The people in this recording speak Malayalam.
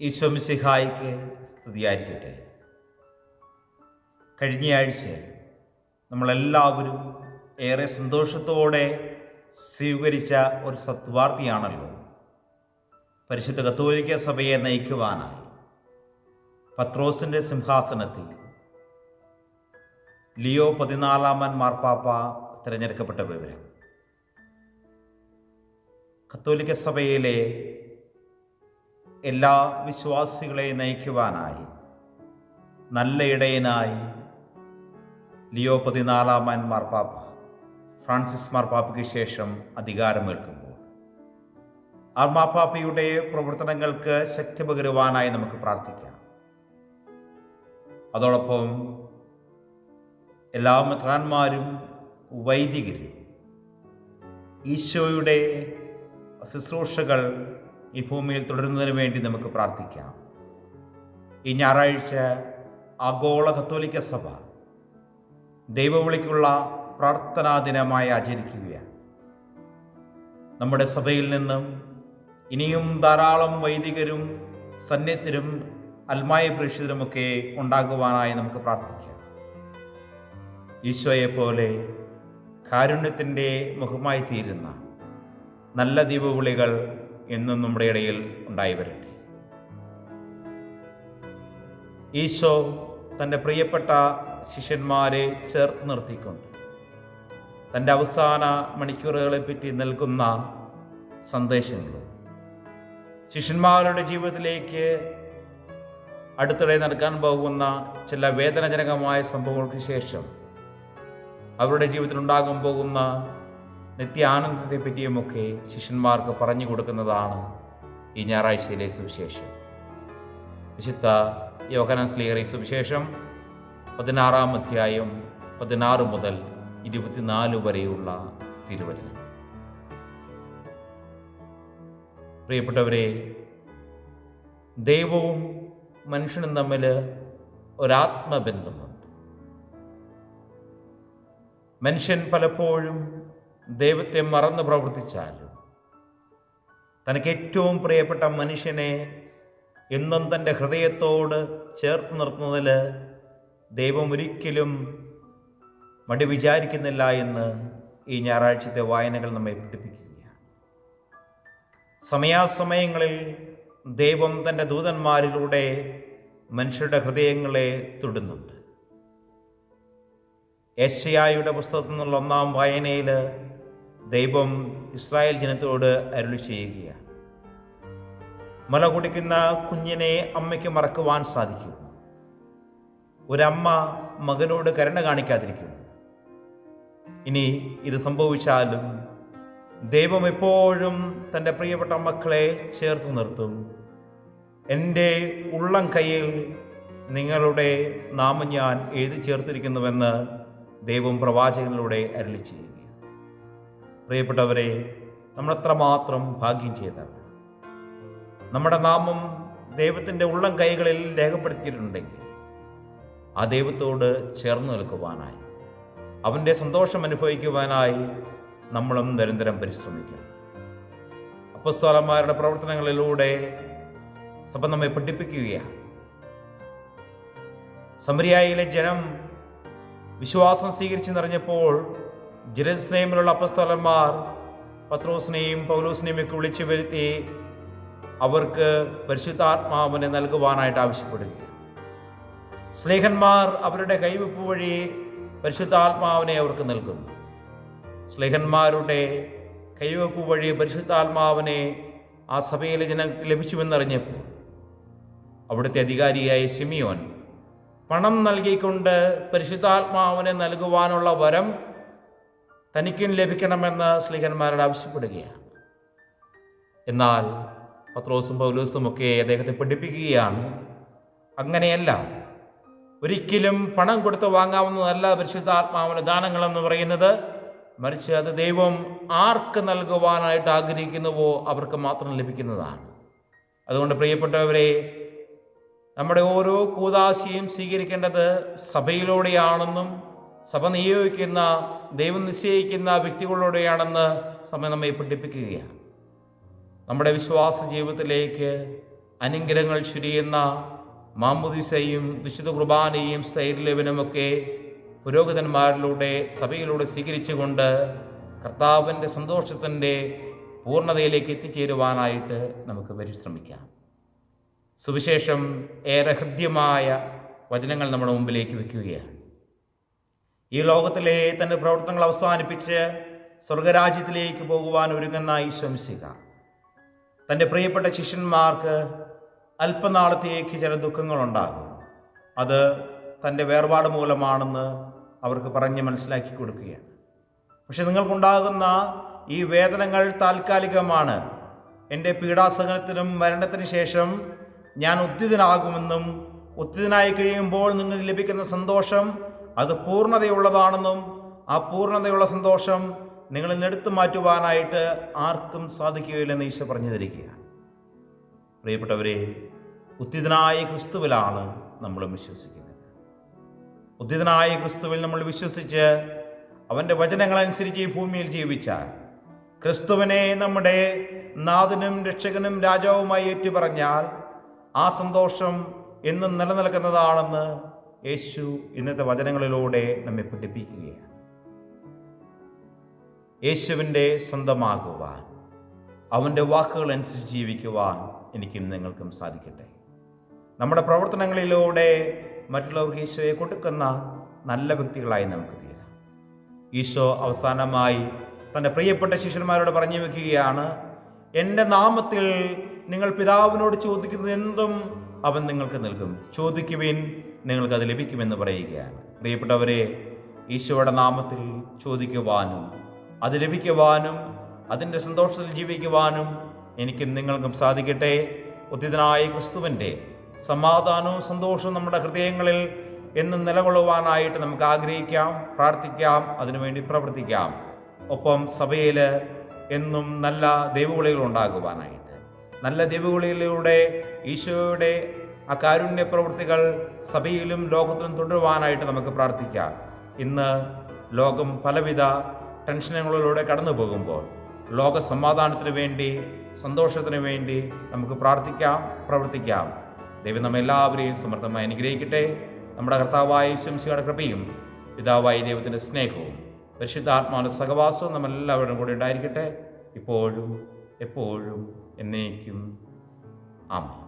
ഈശോമിസിഹായിക്ക് സ്തുതിയായിരിക്കട്ടെ. കഴിഞ്ഞയാഴ്ച നമ്മളെല്ലാവരും ഏറെ സന്തോഷത്തോടെ സ്വീകരിച്ച ഒരു സത്വാർത്ഥിയാണല്ലോ. പരിശുദ്ധ കത്തോലിക്ക സഭയെ നയിക്കുവാനായി പത്രോസിന്റെ സിംഹാസനത്തിൽ ലിയോ പതിനാലാമൻ മാർപ്പാപ്പ തിരഞ്ഞെടുക്കപ്പെട്ട വിവരം. കത്തോലിക്ക സഭയിലെ എല്ലാ വിശ്വാസികളെയും നയിക്കുവാനായി. നല്ല ഇടയനായി. ലിയോ പതിനാലാമൻ മാർപ്പാപ്പ ഫ്രാൻസിസ് മാർപ്പാപ്പയ്ക്ക് ശേഷം അധികാരമേൽക്കുമ്പോൾ. ആ മാർപ്പാപ്പയുടെ പ്രവർത്തനങ്ങൾക്ക് ശക്തി പകരുവാനായി നമുക്ക് പ്രാർത്ഥിക്കാം. അതോടൊപ്പം എല്ലാ മെത്രാന്മാരും വൈദികരും ഈശോയുടെ ശുശ്രൂഷകൾ ഈ ഭൂമിയിൽ തുടരുന്നതിന് വേണ്ടി നമുക്ക് പ്രാർത്ഥിക്കാം. ഈ ഞായറാഴ്ച ആഗോള കത്തോലിക്ക സഭ ദൈവവിളിക്കുള്ള പ്രാർത്ഥനാ ദിനമായി ആചരിക്കുകയാണ്. നമ്മുടെ സഭയിൽ നിന്നും ഇനിയും ധാരാളം വൈദികരും സന്നിധരും അൽമായ പ്രേക്ഷിതരുമൊക്കെ ഉണ്ടാകുവാനായി നമുക്ക് പ്രാർത്ഥിക്കാം. ഈശോയെ പോലെ കാരുണ്യത്തിന്റെ മുഖമായി തീരുന്ന നല്ല ദീപവിളികൾ എന്നും നമ്മുടെ ഇടയിൽ ഉണ്ടായി വരട്ടെ. ഈശോ തന്റെ പ്രിയപ്പെട്ട ശിഷ്യന്മാരെ ചേർത്ത് നിർത്തിക്കൊണ്ട് തന്റെ അവസാന മണിക്കൂറുകളെ പറ്റി നൽകുന്ന സന്ദേശങ്ങളും ശിഷ്യന്മാരുടെ ജീവിതത്തിലേക്ക് അടുത്തിടെ നടക്കാൻ പോകുന്ന ചില വേദനജനകമായ സംഭവങ്ങൾക്ക് ശേഷം അവരുടെ ജീവിതത്തിൽ ഉണ്ടാകാൻ പോകുന്ന നിത്യാനന്ദത്തെ പറ്റിയുമൊക്കെ ശിഷ്യന്മാർക്ക് പറഞ്ഞു കൊടുക്കുന്നതാണ് ഈ ഞായറാഴ്ചയിലെ സുവിശേഷം. വിശുദ്ധ യോഹനാൻ സ്ലീഹറി സുവിശേഷം പതിനാറാം അധ്യായം പതിനാറ് മുതൽ ഇരുപത്തിനാല് വരെയുള്ള തിരുവചനം. പ്രിയപ്പെട്ടവരെ ദൈവവും മനുഷ്യനും തമ്മിൽ ഒരാത്മബന്ധമുണ്ട്. മനുഷ്യൻ പലപ്പോഴും ദൈവത്തെ മറന്ന് പ്രവർത്തിച്ചാലും തനിക്ക് ഏറ്റവും പ്രിയപ്പെട്ട മനുഷ്യനെ എന്നും തന്റെ ഹൃദയത്തോട് ചേർത്ത് നിർത്തുന്നതിൽ ദൈവം ഒരിക്കലും മടി വിചാരിക്കുന്നില്ല എന്ന് ഈ ഞായറാഴ്ചത്തെ വായനകൾ നമ്മെ പഠിപ്പിക്കുകയാണ്. സമയാസമയങ്ങളിൽ ദൈവം തന്റെ ദൂതന്മാരിലൂടെ മനുഷ്യരുടെ ഹൃദയങ്ങളെ തൊടുന്നുണ്ട്. യശയായുടെ പുസ്തകത്തിൽ നിന്നുള്ള ഒന്നാം വായനയിൽ ദൈവം ഇസ്രായേൽ ജനത്തോട് അരുളി ചെയ്യുകയാണ്. മുല കുടിക്കുന്ന കുഞ്ഞിനെ അമ്മയ്ക്ക് മറക്കുവാൻ സാധിക്കും ഒരമ്മ മകനോട് കരുണ കാണിക്കാതിരിക്കും ഇനി ഇത് സംഭവിച്ചാലും ദൈവം എപ്പോഴും തന്റെ പ്രിയപ്പെട്ട മക്കളെ ചേർത്ത് നിർത്തും. എന്റെ ഉള്ളം കയ്യിൽ നിങ്ങളുടെ നാമം ഞാൻ എഴുതി ചേർത്തിരിക്കുന്നുവെന്ന് ദൈവം പ്രവാചകനിലൂടെ അരളി പ്രിയപ്പെട്ടവരെ നമ്മൾ എത്രമാത്രം ഭാഗ്യം ചെയ്തവർ. നമ്മുടെ നാമം ദൈവത്തിന്റെ ഉള്ളം കൈകളിൽ രേഖപ്പെടുത്തിയിട്ടുണ്ടെങ്കിൽ ആ ദൈവത്തോട് ചേർന്ന് നിൽക്കുവാനായി അവന്റെ സന്തോഷം അനുഭവിക്കുവാനായി നമ്മളും നിരന്തരം പരിശ്രമിക്കണം. അപ്പസ്തോലന്മാരുടെ പ്രവർത്തനങ്ങളിലൂടെ സഭ നമ്മെ പഠിപ്പിക്കുകയാണ്. സമരിയായിലെ ജനം വിശ്വാസം സ്വീകരിച്ചു നിറഞ്ഞപ്പോൾ ജെറുസലേമിലുള്ള അപ്പസ്തോലന്മാർ പത്രോസിനെയും പൗലോസിനെയും ഒക്കെ വിളിച്ചു വരുത്തി അവർക്ക് പരിശുദ്ധാത്മാവിനെ നൽകുവാനായിട്ട് ആവശ്യപ്പെടുന്നു സ്ലേഹന്മാർ അവരുടെ കൈവെപ്പ് വഴി പരിശുദ്ധാത്മാവിനെ അവർക്ക് നൽകുന്നു. സ്നേഹന്മാരുടെ കൈവെപ്പ് വഴി പരിശുദ്ധാത്മാവിനെ ആ സഭയിലെ ജനങ്ങൾക്ക് ലഭിച്ചുവെന്നറിഞ്ഞപ്പോൾ അവിടുത്തെ അധികാരിയായ സിമിയോൻ പണം നൽകിക്കൊണ്ട് പരിശുദ്ധാത്മാവിനെ നൽകുവാനുള്ള വരം തനിക്കും ലഭിക്കണമെന്ന് ശ്ലീഹന്മാരോട് ആവശ്യപ്പെടുകയാണ്. എന്നാൽ പത്രോസും പൗലോസും ഒക്കെ അദ്ദേഹത്തെ പഠിപ്പിക്കുകയാണ്. അങ്ങനെയല്ല ഒരിക്കലും പണം കൊടുത്ത് വാങ്ങാവുന്നതല്ല പരിശുദ്ധാത്മാവിന് ദാനങ്ങളെന്ന് പറയുന്നത്. മറിച്ച് അത് ദൈവം ആർക്ക് നൽകുവാനായിട്ട് ആഗ്രഹിക്കുന്നുവോ അവർക്ക് മാത്രം ലഭിക്കുന്നതാണ്. അതുകൊണ്ട് പ്രിയപ്പെട്ടവരെ നമ്മുടെ ഓരോ കൂതാശിയും സ്വീകരിക്കേണ്ടത് സഭയിലൂടെയാണെന്നും സഭ നിയോഗിക്കുന്ന ദൈവം നിശ്ചയിക്കുന്ന വ്യക്തികളിലൂടെയാണെന്ന് സഭ നമ്മെ പഠിപ്പിക്കുകയാണ്. നമ്മുടെ വിശ്വാസ ജീവിതത്തിലേക്ക് അനുഗ്രഹങ്ങൾ ചുരിയുന്ന മാമുദിസയും വിശുദ്ധ കുർബാനയും സ്ഥൈര്യലവനുമൊക്കെ പുരോഹിതന്മാരിലൂടെ സഭയിലൂടെ സ്വീകരിച്ചുകൊണ്ട് കർത്താവിന്റെ സന്തോഷത്തിന്റെ പൂർണതയിലേക്ക് എത്തിച്ചേരുവാനായിട്ട് നമുക്ക് പരിശ്രമിക്കാം. സുവിശേഷം ഏറെ ഹൃദ്യമായ വചനങ്ങൾ നമ്മുടെ മുമ്പിലേക്ക് വയ്ക്കുകയാണ് ഈ ലോകത്തിലെ തന്റെ പ്രവർത്തനങ്ങൾ അവസാനിപ്പിച്ച് സ്വർഗരാജ്യത്തിലേക്ക് പോകുവാൻ ഒരുങ്ങുന്ന ഈശ്വംസിക തന്റെ പ്രിയപ്പെട്ട ശിഷ്യന്മാർക്ക് അല്പനാളത്തേക്ക് ചില ദുഃഖങ്ങളുണ്ടാകും. അത് തന്റെ വേർപാട് മൂലമാണെന്ന് അവർക്ക് പറഞ്ഞ് മനസ്സിലാക്കി കൊടുക്കുകയാണ്. പക്ഷെ നിങ്ങൾക്കുണ്ടാകുന്ന ഈ വേദനകൾ താൽക്കാലികമാണ്. എന്റെ പീഡാസഹനത്തിനും മരണത്തിന് ശേഷം ഞാൻ ഉദ്ധിതനാകുമെന്നും ഉദ്ധിതനായി കഴിയുമ്പോൾ നിങ്ങൾക്ക് ലഭിക്കുന്ന സന്തോഷം അത് പൂർണതയുള്ളതാണെന്നും ആ പൂർണതയുള്ള സന്തോഷം നിങ്ങളിൽ നിന്ന് എടുത്തു മാറ്റുവാനായിട്ട് ആർക്കും സാധിക്കുകയില്ലെന്ന് ഈശോ പറഞ്ഞു തരികയാണ് പ്രിയപ്പെട്ടവരെ ഉദ്ധിതനായ ക്രിസ്തുവിലാണ് നമ്മൾ വിശ്വസിക്കുന്നത്. ഉദ്ധിതനായ ക്രിസ്തുവിൽ നമ്മൾ വിശ്വസിച്ച് അവന്റെ വചനങ്ങളനുസരിച്ച് ഈ ഭൂമിയിൽ ജീവിച്ചാൽ ക്രിസ്തുവിനെ നമ്മുടെ നാഥനും രക്ഷകനും രാജാവുമായി ഏറ്റുപറഞ്ഞാൽ ആ സന്തോഷം എന്നും നിലനിൽക്കുന്നതാണെന്ന് യേശു ഇന്നത്തെ വചനങ്ങളിലൂടെ നമ്മെ പഠിപ്പിക്കുകയാണ്. യേശുവിന്റെ സ്വന്തമാകുവാൻ അവന്റെ വാക്കുകൾ അനുസരിച്ച് ജീവിക്കുവാൻ എനിക്കും നിങ്ങൾക്കും സാധിക്കട്ടെ. നമ്മുടെ പ്രവർത്തനങ്ങളിലൂടെ മറ്റുള്ളവർക്ക് ഈശോയെ കൊടുക്കുന്ന നല്ല വ്യക്തികളായി നമുക്ക് തീരാം. ഈശോ അവസാനമായി തന്റെ പ്രിയപ്പെട്ട ശിഷ്യന്മാരോട് പറഞ്ഞു വെക്കുകയാണ് എന്റെ നാമത്തിൽ നിങ്ങൾ പിതാവിനോട് ചോദിക്കുന്നത് എന്തും അവൻ നിങ്ങൾക്ക് നൽകും. ചോദിക്കുവിൻ നിങ്ങൾക്കത് ലഭിക്കുമെന്ന് പറയുകയാണ്. പ്രിയപ്പെട്ടവരെ ഈശോയുടെ നാമത്തിൽ ചോദിക്കുവാനും അത് ലഭിക്കുവാനും അതിന്റെ സന്തോഷത്തിൽ ജീവിക്കുവാനും എനിക്കും നിങ്ങൾക്കും സാധിക്കട്ടെ. ഉദ്ധിതനായ ക്രിസ്തുവിന്റെ സമാധാനവും സന്തോഷവും നമ്മുടെ ഹൃദയങ്ങളിൽ എന്നും നിലകൊള്ളുവാനായിട്ട് നമുക്ക് ആഗ്രഹിക്കാം പ്രാർത്ഥിക്കാം അതിനുവേണ്ടി പ്രവർത്തിക്കാം. ഒപ്പം സഭയിൽ എന്നും നല്ല ദൈവവിളികൾ ഉണ്ടാകുവാനായിട്ട്. നല്ല ദൈവവിളികളിലൂടെ ഈശോയുടെ ആ കാരുണ്യ പ്രവൃത്തികൾ സഭയിലും ലോകത്തിലും തുടരുവാനായിട്ട് നമുക്ക് പ്രാർത്ഥിക്കാം. ഇന്ന് ലോകം പലവിധ ടെൻഷനുകളിലൂടെ കടന്നു പോകുമ്പോൾ ലോക സമാധാനത്തിന് വേണ്ടി സന്തോഷത്തിന് വേണ്ടി നമുക്ക് പ്രാർത്ഥിക്കാം പ്രവർത്തിക്കാം. ദൈവം നമ്മെ എല്ലാവരെയും സമർത്ഥമായി അനുഗ്രഹിക്കട്ടെ. നമ്മുടെ കർത്താവായ ശംസിയുടെ കൃപയും പിതാവായ ദൈവത്തിന്റെ സ്നേഹവും പരിശുദ്ധാത്മാവിന്റെ സഹവാസവും നമ്മളെല്ലാവരും കൂടെ ഉണ്ടായിരിക്കട്ടെ. ഇപ്പോഴും എപ്പോഴും എന്നേക്കും. ആമേൻ.